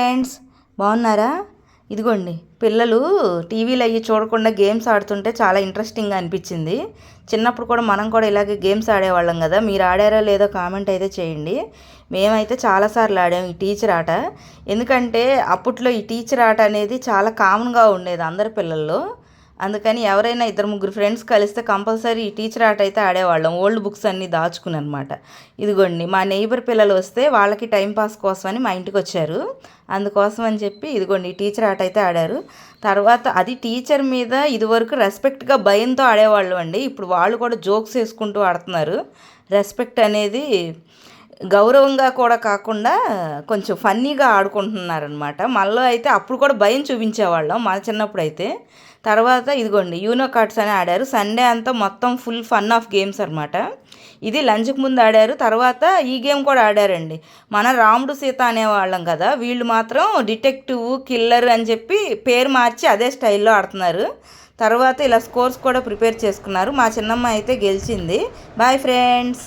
Friends బాగున్నారా? ఇదిగోండి పిల్లలు టీవీలు అవి చూడకుండా గేమ్స్ ఆడుతుంటే చాలా ఇంట్రెస్టింగ్గా అనిపించింది. చిన్నప్పుడు కూడా మనం కూడా ఇలాగే గేమ్స్ ఆడేవాళ్ళం కదా మీరు ఆడారో లేదో కామెంట్ అయితే చేయండి. మేమైతే చాలాసార్లు ఆడాము ఈ టీచర్ ఆట. ఎందుకంటే అప్పట్లో ఈ టీచర్ ఆట అనేది చాలా కామన్గా ఉండేది అందరి పిల్లల్లో. అందుకని ఎవరైనా ఇద్దరు ముగ్గురు ఫ్రెండ్స్ కలిస్తే కంపల్సరీ ఈ టీచర్ ఆట అయితే ఆడేవాళ్ళం. ఓల్డ్ బుక్స్ అన్నీ దాచుకుని అనమాట ఇదిగోండి మా నైబర్ పిల్లలు వస్తే వాళ్ళకి టైంపాస్ కోసమని మా ఇంటికి వచ్చారు. అందుకోసం అని చెప్పి ఇదిగోండి ఈ టీచర్ ఆట అయితే ఆడారు. తర్వాత అది టీచర్ మీద ఇదివరకు రెస్పెక్ట్గా భయంతో ఆడేవాళ్ళు అండి. ఇప్పుడు వాళ్ళు కూడా జోక్స్ వేసుకుంటూ ఆడుతున్నారు. రెస్పెక్ట్ అనేది గౌరవంగా కూడా కాకుండా కొంచెం ఫన్నీగా ఆడుకుంటున్నారనమాట మనలో అయితే అప్పుడు కూడా భయం చూపించేవాళ్ళం మా చిన్నప్పుడు అయితే తర్వాత ఇదిగోండి యూనో కార్డ్స్ అని ఆడారు. సండే అంతా మొత్తం ఫుల్ ఫన్ ఆఫ్ గేమ్స్ అనమాట ఇది లంచ్కి ముందు ఆడారు. తర్వాత ఈ గేమ్ కూడా ఆడారండి. మన రాముడు సీత అనేవాళ్ళం కదా వీళ్ళు మాత్రం డిటెక్టివ్ కిల్లర్ అని చెప్పి పేరు మార్చి అదే స్టైల్లో ఆడుతున్నారు. తర్వాత ఇలా స్కోర్స్ కూడా ప్రిపేర్ చేసుకున్నారు. మా చిన్నమ్మ అయితే గెలిచింది. Bye friends!